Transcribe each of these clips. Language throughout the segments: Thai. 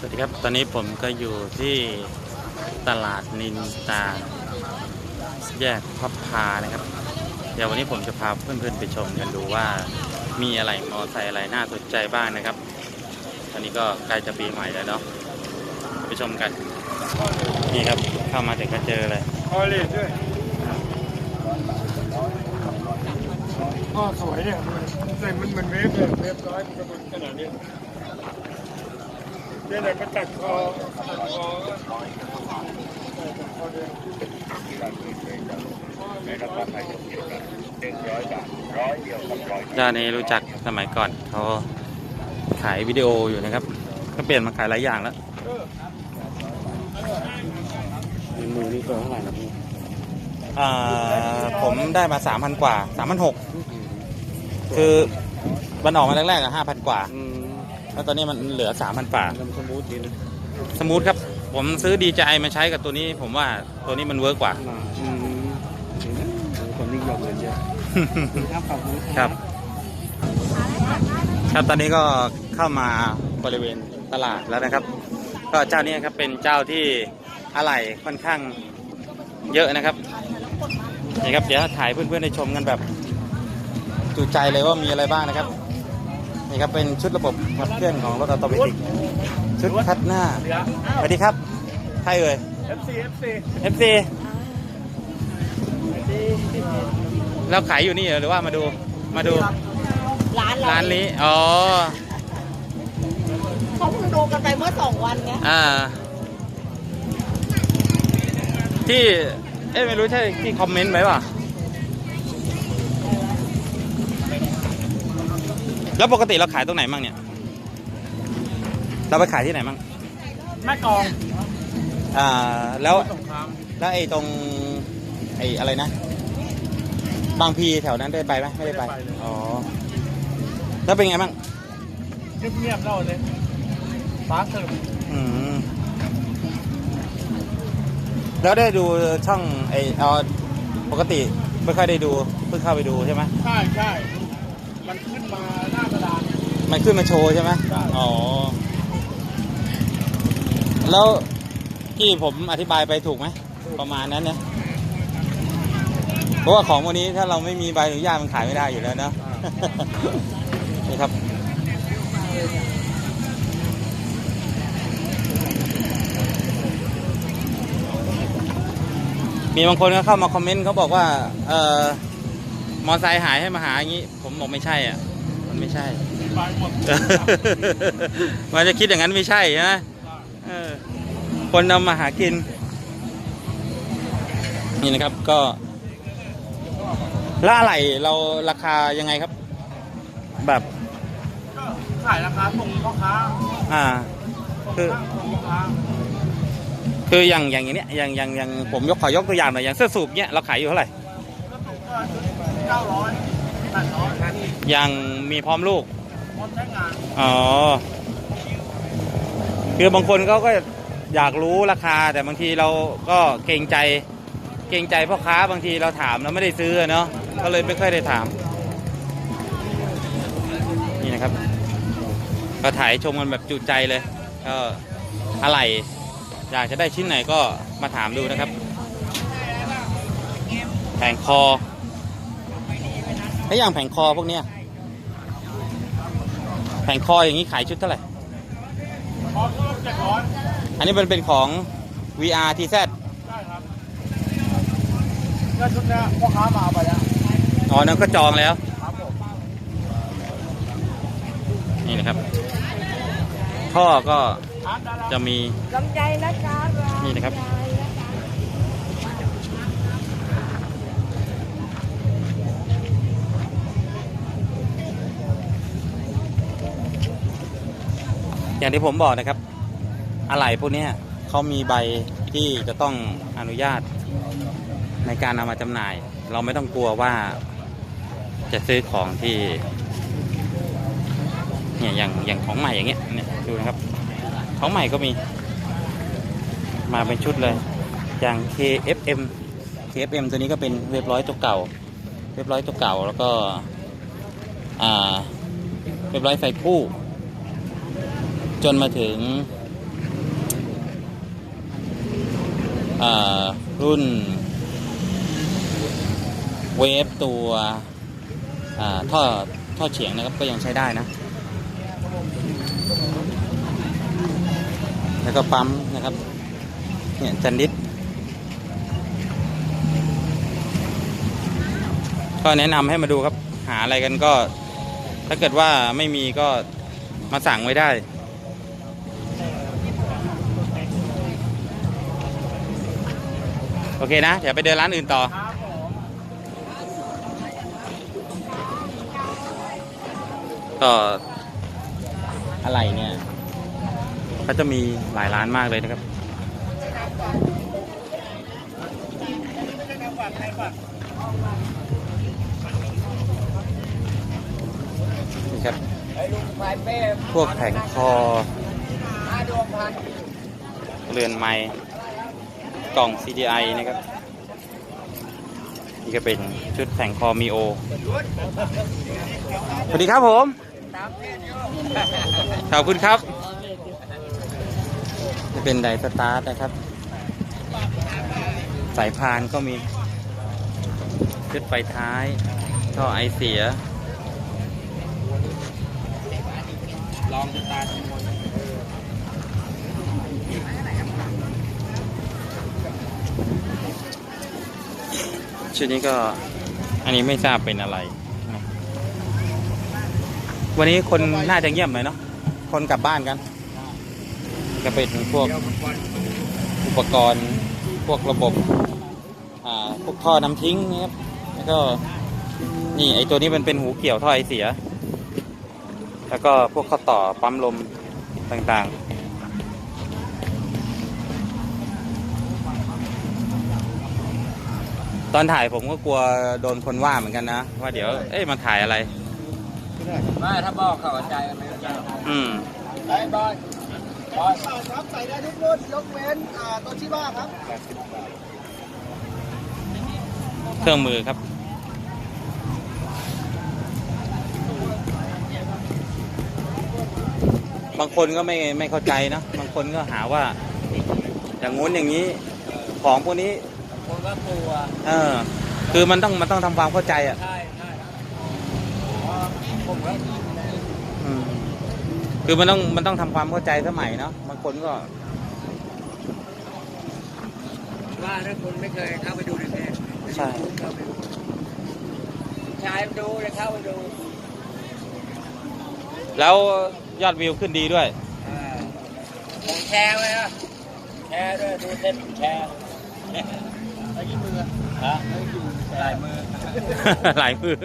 สวัสดีครับ ตอนนี้ผมก็อยู่ที่ตลาดนินตาแยกพับพานะครับ เดี๋ยววันนี้ผมจะพาเพื่อนๆไปชมกันดูว่ามีอะไรมอไซค์อะไรน่าสนใจบ้างนะครับ ตอนนี้ก็ใกล้จะปีใหม่แล้วเนาะไปชมกัน นี่ครับเข้ามาถึงก็เจอเลยออเลดด้วยอ๋อสวยเนี่ยมันใส่มันเหมือนเวฟเลยเวฟร้อยมันก็มันขนาดนี้ เนี่ยไหนมาตัดคอตัดคอก็ใส่ตัดคอเดียวเจ้านี้รู้จักสมัยก่อนเขาขายวิดีโออยู่นะครับ ก็เปลี่ยนมาขายหลายอย่างแล้วมือนี่ตัวเท่าไหร่นะพี่อ่าผมได้มาสามพันกว่าสามพันหกคือมันออกมาแรกๆอะห้าพันกว่าอืม แล้วตอนนี้มันเหลือสามพันกว่าทำสมูทดีนะสมูทครับ ผมซื้อดีใจมาใช้กับตัวนี้ ผมว่าตัวนี้มันเวิร์กกว่าอืมคนนิ่งยอมเงินเยอะครับขอบคุณครับ ครับตอนนี้ก็เข้ามาบริเวณตลาดแล้วนะครับ ก็เจ้านี้ครับเป็นเจ้าที่อะไหล่ค่อนข้างเยอะนะครับนี่ครับเดี๋ยวถ่ายเพื่อนๆได้ชมกันแบบจุใจเลยว่ามีอะไรบ้างนะครับ นี่ครับเป็นชุดระบบขับเคลื่อนของรถออโตเมติกชุดคัดหน้าสวัสดีครับใครเอ่ยเอฟซีเอฟซี FC แล้วขายอยู่นี่เหรอหรือว่ามาดูมาดูร้านเราร้านนี้อ๋อเขาเพิ่งดูกันไปเมื่อสองวันเนี้ยอ่า ที่เอ๊ะไม่รู้ใช่ที่คอมเมนต์ไหมวะ แล้วปกติเราขายตรงไหนมั่งเนี่ย เราไปขายที่ไหนมั่งแม่กองอ่าแล้วสงครามแล้วไอ้ตรงไอ้อะไรนะ บางพีแถวนั้นได้ไปไหมไม่ได้ไปไม่ได้ไปเลยอ๋อแล้วเป็นไงบ้างเงียบๆเล่าเลยฟ้าเติมอืมแล้วได้ดูช่องไอเอาปกติไม่ค่อยได้ดูเพิ่งเข้าไปดูใช่ไหมใช่ใช่มันขึ้นมา มันขึ้นมาโชว์ใช่ไหมใช่อ๋อ แล้วที่ผมอธิบายไปถูกไหม ประมาณนั้นเนี่ยเพราะว่าของพวกนี้ถ้าเราไม่มีใบอนุญาตมันขายไม่ได้อยู่แล้วเนอะนี่ครับมีบางคนก็เข้ามาคอมเมนต์เขาบอกว่า เออมอไซค์หายให้มาหาอย่างนี้ ผมบอกไม่ใช่อะ มันไม่ใช่ ไปหมดมันจะคิดอย่างนั้นไม่ใช่นะเออคนนำมาหากิน นี่นะครับก็แล้วอะไรเราราคายังไงครับ แบบก็ขายราคาส่งพ่อค้าอ่าส่งคือข้างส่งพ่อค้าคืออย่างอย่างอย่างเนี้ยอย่างอย่างอย่างผมยกขอยกตัวอย่างหน่อยอย่างเสื้อสูบเนี้ยเราขายอยู่เท่าไหร่ก็ส่งก็เก้าร้อยแปดร้อยอย่างมีพร้อมลูก พร้อมใช้งานอ๋อ คือบางคนเขาก็อยากรู้ราคา แต่บางทีเราก็เกรงใจ เกรงใจพ่อค้าบางทีเราถามเราไม่ได้ซื้อเนาะก็เลยไม่ค่อยได้ถาม นี่นะครับ ก็ถ่ายชมกันแบบจุใจเลยก็อะไรอยากจะได้ชิ้นไหนก็มาถามดูนะครับแผงคอแล้วอย่างแผงคอพวกเนี้ย แผงคออย่างนี้ขายชุดเท่าไหร่พร้อมก็เจ็ดร้อยอันนี้มันเป็นของ VR TZ ได้ครับแล้วชุดเนี้ยพ่อค้ามาเอาไปแล้วอ๋อนั่นก็จองแล้ว ครับผมนี่นะครับ ท่อก็ทานได้แล้วจะมีลำใจนะจ๊ะนี่นะครับ อย่างที่ผมบอกนะครับ อะไหล่พวกนี้เขามีใบที่จะต้องอนุญาตในการนำมาจำหน่าย เราไม่ต้องกลัวว่าจะซื้อของที่เนี่ยอย่างอย่างของใหม่อย่างเงี้ยเนี่ยดูนะครับ ของใหม่ก็มี มาเป็นชุดเลย อย่าง KFM KFM ตัวนี้ก็เป็นเรียบร้อยตัวเก่าเรียบร้อยตัวเก่าแล้วก็ อ่าเรียบร้อยไฟคู่ จนมาถึงรุ่นเวฟตัวท่อท่อเฉียงนะครับก็ยังใช้ได้นะ แล้วก็ปั๊มนะครับ เนี่ยจันดิษก็แนะนำให้มาดูครับหาอะไรกันก็ ถ้าเกิดว่าไม่มีก็มาสั่งไว้ได้ โอเคนะ เดี๋ยวไปเดินร้านอื่นต่อก็อะไรเนี่ยก็จะมีหลายร้านมากเลยนะครับ นี่ครับ พวกแผงคอ เรือนไม้ กล่อง CDI นะครับ นี่ก็เป็นชุดแผงคอมีโอ สวัสดีครับผม ขอบคุณครับจะเป็นไดสตาร์ทนะครับ สายพานก็มี ชุดไฟท้ายท่อไอเสีย ลองสตาร์ท ชุดนี้ก็อันนี้ไม่ทราบเป็นอะไรนะวันนี้คนน่าจะเงียบหน่อยเนาะคนกลับบ้านกัน ก็เป็นพวกอุปกรณ์พวกระบบอ่าพวกท่อน้ำทิ้งนะครับแล้วก็นี่ไอตัวนี้มันเป็นหูเกี่ยวท่อไอเสีย แล้วก็พวกข้อต่อปั๊มลมต่างๆ ตอนถ่ายผมก็กลัวโดนคนว่าเหมือนกันนะ ว่าเดี๋ยว เอ๊ะมาถ่ายอะไร ไม่ถ้าบอกเขาใจกันไหมเจ้าอืมไอ้บอยบอยครับใส่ได้ทุกรุ่นยกเว้นอ่าตัวชิบ้าครับ เครื่องมือครับ บางคนก็ไม่ไม่เข้าใจนะ บางคนก็หาว่า อย่างงู้นอย่างนี้ ของพวกนี้ คนก็กลัวเออ คือมันต้องมันต้องทำความเข้าใจอะ ใช่ใช่ผมก็อืมคือมันต้องมันต้องทำความเข้าใจสมัยเนาะบางคนก็ ว่าถ้าคุณไม่เคยเข้าไปดูในเพจใช่ เข้าไปดูชายดูเลยเข้าไปดูแล้วยอดวิวขึ้นดีด้วยอ่าผมแชร์ไว้อะแชร์ด้วยดูเส้นแชร์แล้วกี่ มือฮะลายมือหลายมือ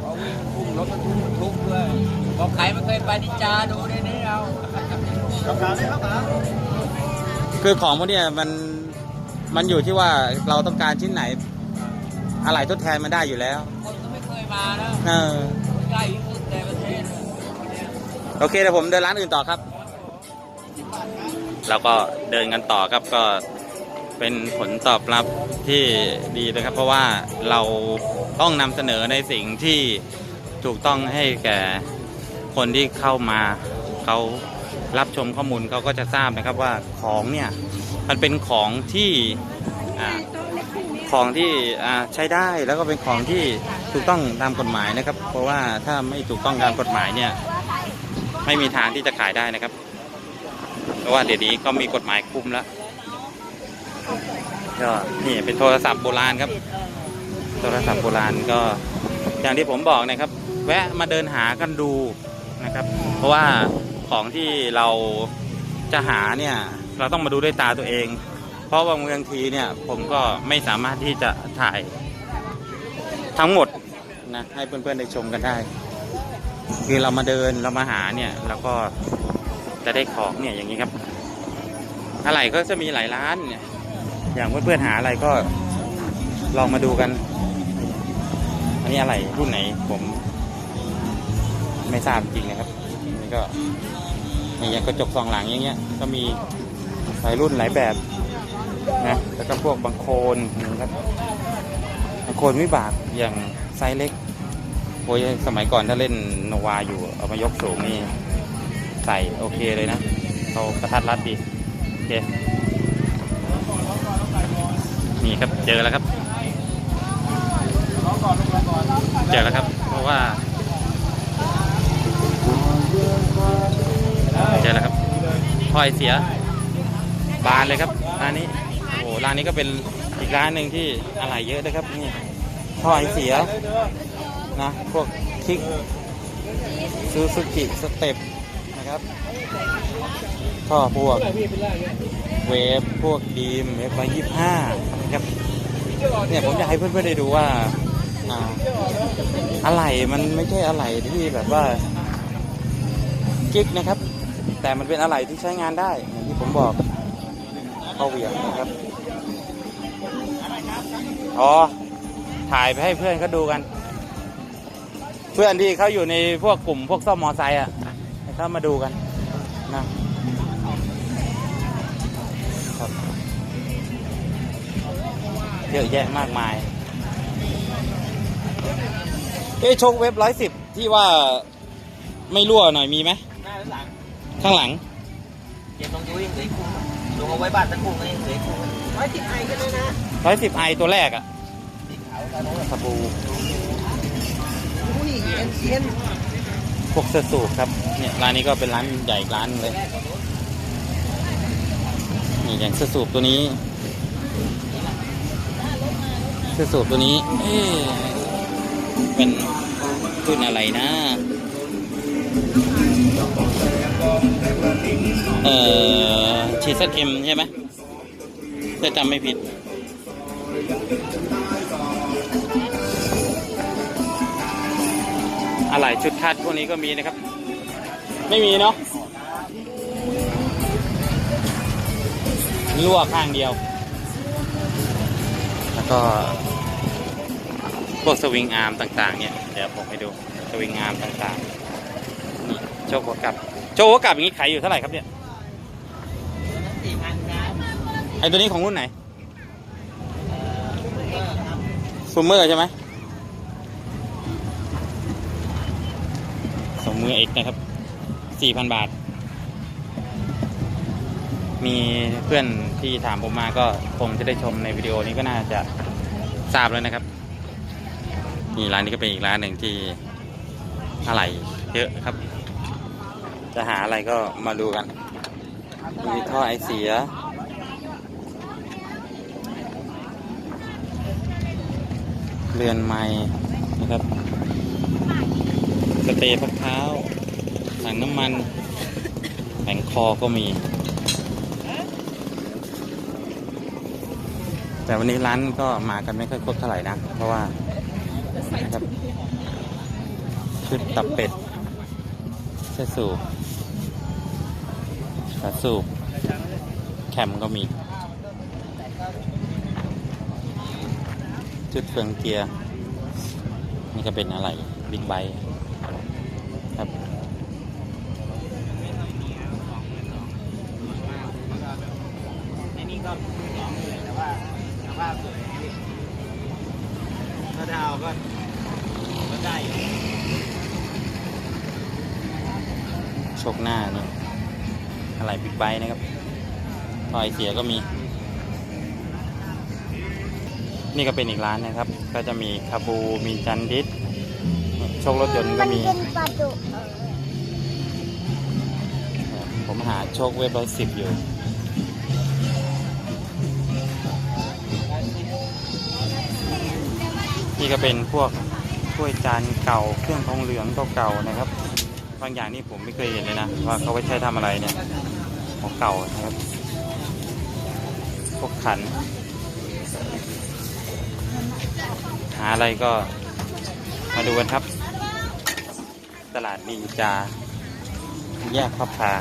เขาวิ่งพุ่งรถบรรทุกบรรทุกด้วยบอกใครไม่เคยไปนิจาดูในนี้เอาคำถามได้ครับป๋าคือของพวกเนี้ยมันมันอยู่ที่ว่าเราต้องการชิ้นไหน อะไรทดแทนมันได้อยู่แล้ว คนก็ไม่เคยมานะเออใกล้ที่สุดในประเทศเลยโอเคเดี๋ยวผมเดินร้านอื่นต่อครับเราก็เดินกันต่อครับก็ เป็นผลตอบรับที่ดีนะครับ เพราะว่าเราต้องนำเสนอในสิ่งที่ถูกต้องให้แก่คนที่เข้ามาเขารับชมข้อมูลเขาก็จะทราบนะครับว่าของเนี่ยมันเป็นของที่ของที่ใช้ได้แล้วก็เป็นของที่ถูกต้องตามกฎหมายนะครับ เพราะว่าถ้าไม่ถูกต้องตามกฎหมายเนี่ยไม่มีทางที่จะขายได้นะครับ เพราะว่าเดี๋ยวนี้ก็มีกฎหมายคุมแล้ว ก็นี่เป็นโทรศัพท์โบราณครับ โทรศัพท์โบราณก็ อย่างที่ผมบอกนะครับ แวะมาเดินหากันดูนะครับ เพราะว่าของที่เราจะหาเนี่ย เราต้องมาดูด้วยตาตัวเอง เพราะว่าบางทีเนี่ย ผมก็ไม่สามารถที่จะถ่ายทั้งหมดนะให้เพื่อนๆได้ชมกันได้ คือเรามาเดินเรามาหาเนี่ยเราก็จะได้ของเนี่ยอย่างนี้ครับอะไรก็จะมีหลายร้านเนี่ย อย่างเพื่อนๆหาอะไรก็ลองมาดูกัน อันนี้อะไรรุ่นไหนผมไม่ทราบจริงนะครับนี่ก็อย่างกระจกสองหลังอย่างเงี้ย ก็มีหลายรุ่นหลายแบบนะแล้วก็พวกบางโคนนะครับบางโคนวิบากอย่างไซส์เล็กโอ้ยสมัยก่อนถ้าเล่นโนวาอยู่ เอามายกสูงนี่ใส่โอเคเลยนะเขากระทัดรัดดีโอเค นี่ครับเจอแล้วครับ เจอแล้วครับ เพราะว่า เจอแล้วครับพลอยเสีย บานเลยครับร้านนี้โอ้โหร้านนี้ก็เป็นอีกร้านหนึ่งที่อะไรเยอะนะครับนี่พลอยเสียนะพวกคิกซูซูกิสเต็ปนะครับท่อพวก เวฟพวกดีมเวฟยี่ห้านะครับเนี่ยผมจะให้เพื่อนๆได้ดูว่าอะไรมันไม่ใช่อะไรที่แบบว่ากิ๊กนะครับ แต่มันเป็นอะไรที่ใช้งานได้อย่างที่ผมบอกเข้าเหวี่ยงนะครับอ๋อถ่ายไปให้เพื่อนเขาดูกัน เพื่อนที่เขาอยู่ในพวกกลุ่มพวกซ่อมมอไซค์อะให้เขามาดูกัน เยอะแยะมากมาย เอ๊ะโชคเว็บร้อยสิบที่ว่าไม่รั่วหน่อยมีไหม หน้าหลังข้างหลัง เก็บลงดูยังเหลือคู่ลงเอาไว้บ้านสักคู่ก็ยังเหลือคู่ร้อยสิบไอกันเลยนะร้อยสิบไอตัวแรกอะสีขาวแล้วสบูอุ้ยเอ็นเอ็นพวกเสื้อสูบครับ เนี่ยร้านนี้ก็เป็นร้านใหญ่อีกร้านหนึ่งเลย นี่อย่างเสื้อสูบตัวนี้ เสื้อสูบตัวนี้ เอ๊เป็นรุ่นอะไรนะ เอ่อชีสเอ็มใช่ไหมถ้าจำไม่ผิด อะไรชุดคาดพวกนี้ก็มีนะครับ ไม่มีเนาะลวกข้างเดียว แล้วก็ พวกสวิงอาร์มต่างๆเนี่ยเดี๋ยวผมให้ดูสวิงอาร์มต่างๆนี่โชว์หัวกลับ โชว์หัวกลับอย่างนี้ขายอยู่เท่าไหร่ครับเนี่ยสี่พันครับไอตัวนี้ของรุ่นไหนซูเมอร์ใช่ไหมสองมือเอกนะครับสี่พันบาท มีเพื่อนที่ถามผมมาก็คงจะได้ชมในวิดีโอนี้ก็น่าจะทราบแล้วนะครับ นี่ร้านนี้ก็เป็นอีกร้านหนึ่งที่อะไรเยอะครับ จะหาอะไรก็มาดูกัน มีท่อไอเสีย เรือนไม้นะครับสเตย์พักเท้าถังน้ำมันแผงคอก็มี แต่วันนี้ร้านก็มากันไม่ค่อยครบเท่าไหร่นะ เพราะว่า นะครับ ชุดตับเป็ดเสื้อสูบขาสูบ แคมก็มี ชุดเฟืองเกียร์ นี่ก็เป็นอะไรบิ๊กไบค์ ชกหน้านี่อะไรบิ๊กไบค์นะครับรอยเสียก็มี นี่ก็เป็นอีกร้านนะครับ ก็จะมีคาบูมีจันดิสโชครถยนต์ก็มีเป็นปลาดุกผมหาโชคเว็บร้อยสิบอยู่นี่ก็เป็นพวก ถ้วยจานเก่าเครื่องทองเหลืองเก่าๆนะครับ บางอย่างนี่ผมไม่เคยเห็นเลยนะ ว่าเขาไว้ใช้ทำอะไรเนี่ยของเก่านะครับพวกขัน หาอะไรก็มาดูกันครับ ตลาดนินจา แยกพระพา